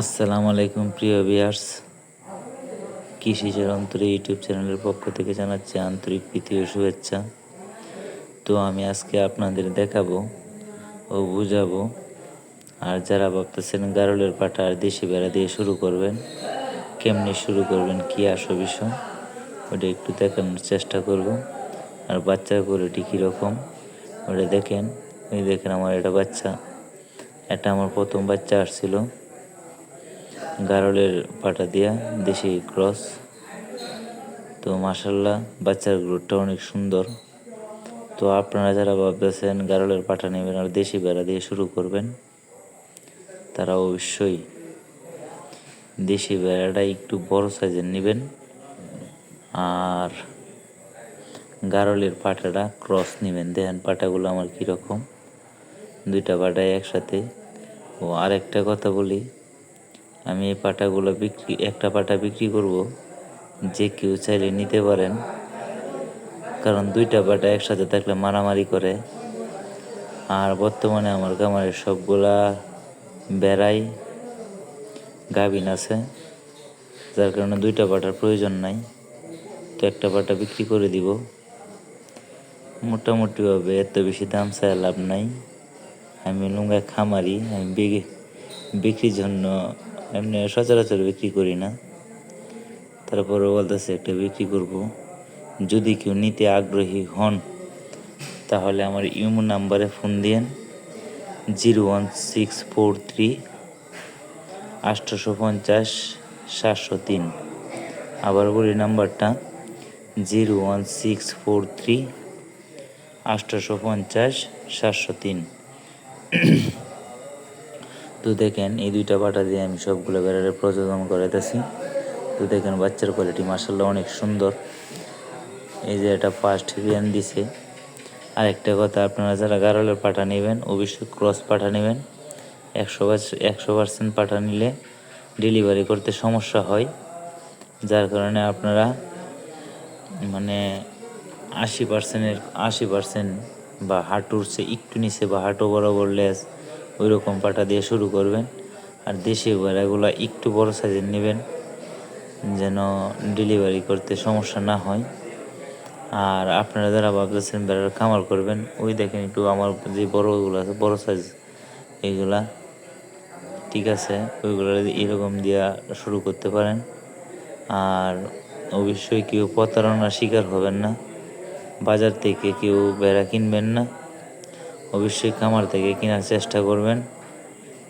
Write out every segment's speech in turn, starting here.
আসসালামু আলাইকুম, প্রিয় বিয়ার্স কৃষিজের অন্তরে ইউটিউব চ্যানেলের পক্ষ থেকে জানাচ্ছি আন্তরিক প্রীতি ও শুভেচ্ছা। তো আমি আজকে আপনাদের দেখাবো ও বুঝাবো, আর যারা ভাবতেছেন গারলের পাটা আর দেশি বেড়া দিয়ে শুরু করবেন, কেমনি শুরু করবেন, কি আসো বিষয়, ওটা একটু দেখানোর চেষ্টা করব। আর বাচ্চার কোয়ালিটি কীরকম ওটা দেখেন। এই দেখেন আমার এটা বাচ্চা এটা আমার প্রথম বাচ্চা আসছিল। গারলের পাটা দিয়া দেশি ক্রস। তো মাসাল্লাহ বাচ্চার গ্রোথটা অনেক সুন্দর। তো আপনারা যারা ভাবতেছেন গারলের পাটা নেবেন আর দেশি বেড়া দিয়ে শুরু করবেন, তারা অবশ্যই দেশি বেড়াটা একটু বড় সাইজের নেবেন। আর গারলের পাটাটা ক্রস নেবেন। দেখেন পাটাগুলো আমার কীরকম। দুইটা পাটায় একসাথে। ও আরেকটা কথা বলি আমি এই পাটাগুলো বিক্রি, একটা পাটা বিক্রি করব। যে কেউ চাইলে নিতে পারেন। কারণ দুইটা পাটা একসাথে থাকলে মারামারি করে। আর বর্তমানে আমার খামারের সবগুলা বেড়াই, গাভিন আছে। যার কারণে দুইটা পাটার প্রয়োজন নাই। তো একটা পাটা বিক্রি করে দিব। মোটামুটিভাবে এত বেশি দাম চাই লাভ নাই। আমি লুঙ্গা খামারি, আমি বিক্রি, বিক্রির জন্য এমনি সচরাচর বিক্রি করি না। তারপরে বলতেছে একটা বিক্রি করব। যদি কেউ নিতে আগ্রহী হন, তাহলে আমার ইমো নাম্বারে ফোন দিয়েন। Zero one six four three আটশোশো পঞ্চাশ সাতশো তিন। আবার বলি নাম্বারটা, zero one six four three আটশোশো পঞ্চাশ সাতশো তিন। তো দেখেন, এই দুইটা বাটা দিয়ে আমি সবগুলো বেড়ারে প্রযোজন করাইতেছি। তো দেখেন, বাচ্চার কোয়ালিটি মার্শাল্লাহ অনেক সুন্দর। এই যে এটা ফার্স্ট রিয়ান দিছে। আর একটা কথা, আপনারা যারা গারলের পাঠা নেবেন, অবশ্যই ক্রস পাঠা নেবেন। একশো একশো পার্সেন্ট পাঠা নিলে ডেলিভারি করতে সমস্যা হয়। যার কারণে আপনারা মানে আশি পার্সেন্টের আশি পার্সেন্ট বা হাঁটুর চেয়ে একটু নিচে বা হাঁটু বরাবর লেস ওই রকম পাটা দিয়ে শুরু করবেন। আর দেশি বেড়াগুলো একটু বড় সাইজের নেবেন, যেন ডেলিভারি করতে সমস্যা না হয়। আর আপনারা যারা ভাবতেছেন বেড়ার খামার করবেন, ওই দেখেন একটু আমার যে বড়গুলো আছে, বড় সাইজ এইগুলা ঠিক আছে, ওইগুলো এরকম দিয়া শুরু করতে পারেন। আর অবশ্যই কেউ প্রতারণার শিকার হবেন না। বাজার থেকে কেউ বেড়া কিনবেন না। অবশ্যই খামার থেকে কেনার চেষ্টা করবেন।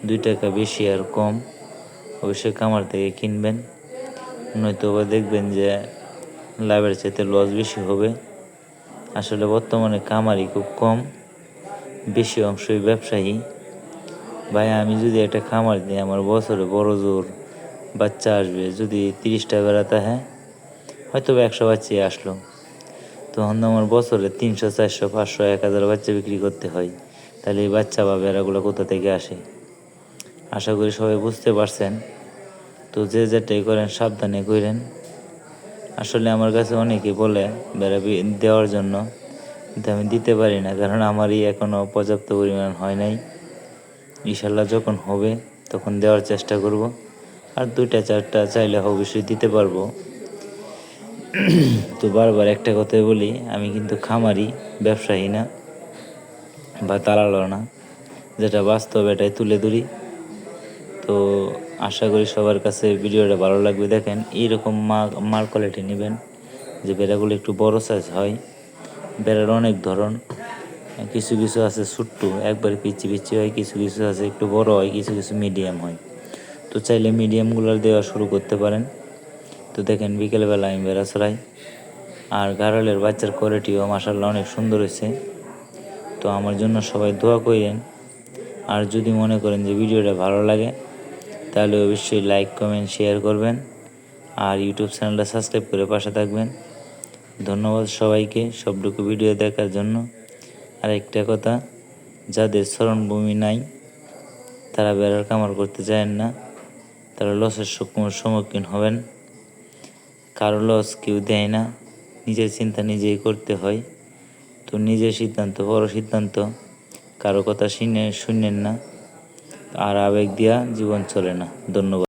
দুই টাকা বেশি আর কম। অবশ্যই খামার থেকে কিনবেন। নয়তো দেখবেন যে লাভের চাইতে লস বেশি হবে। আসলে বর্তমানে কামারি খুব কম। বেশি অংশই ব্যবসায়ী। ভাই, আমি যদি একটা খামার দিই আমার বছরে বড় জোর বাচ্চা আসবে যদি তিরিশটা বেড়াতে হ্যাঁ? হয়তো একশো বাচ্চাই আসলো। তখন তো আমার বছরে তিনশো, চারশো, পাঁচশো, এক হাজার বাচ্চা বিক্রি করতে হয়। তাহলে এই বাচ্চা বা বেড়াগুলো কোথা থেকে আসে? আশা করি সবাই বুঝতে পারছেন। তো যে যেটাই করেন, সাবধানে করেন আসলে আমার কাছে অনেকে বলে, বেড়া দেওয়ার জন্য কিন্তু আমি দিতে পারি না, কারণ আমারই এখনও পর্যাপ্ত পরিমাণ হয় নাই। ইনশাল্লাহ যখন হবে, তখন দেওয়ার চেষ্টা করব। আর দুইটা, চারটা চাইলে অবশ্যই দিতে পারব। তো বারবার একটা কথাই বলি, আমি কিন্তু খামারি, ব্যবসায়ী না বা তালালো না। যেটা বাস্তব এটাই তুলে ধরি। তো আশা করি সবার কাছে ভিডিওটা ভালো লাগবে। দেখেন, এইরকম মা মার কোয়ালিটি নেবেন, যে বেড়াগুলো একটু বড় সাইজ হয়। বেড়ার অনেক ধরন, কিছু কিছু আছে ছোট্ট, একবারে পিচি পিচি হয়, কিছু কিছু আছে একটু বড় হয়, কিছু কিছু মিডিয়াম হয়। তো চাইলে মিডিয়ামগুলো দেওয়া শুরু করতে পারেন। তো দেখেন বিকেলবেলা আমি বেড়া আর গারলের বাচ্চার কোয়ালিটিও মাসাল্লাহ অনেক সুন্দর হয়েছে। তো আমার জন্য সবাই দোয়া করেন। আর যদি মনে করেন যে ভিডিওটা ভালো লাগে, তাহলে অবশ্যই লাইক, কমেন্ট, শেয়ার করবেন। আর ইউটিউব চ্যানেলটা সাবস্ক্রাইব করে পাশে থাকবেন। ধন্যবাদ সবাইকে সবটুকু ভিডিও দেখার জন্য। আর একটা কথা, যাদের স্মরণভূমি নাই, তারা বেড়ার কামার করতে চান না। তারা লসের সম্মুখীন হবেন। কারও লস কেউ দেয় না। নিজের চিন্তা নিজেই করতে হয়। তো নিজের সিদ্ধান্ত, বড় সিদ্ধান্ত, কারও কথা শুনে শুনেন না। আর আবেগ দিয়া জীবন চলে না। ধন্যবাদ।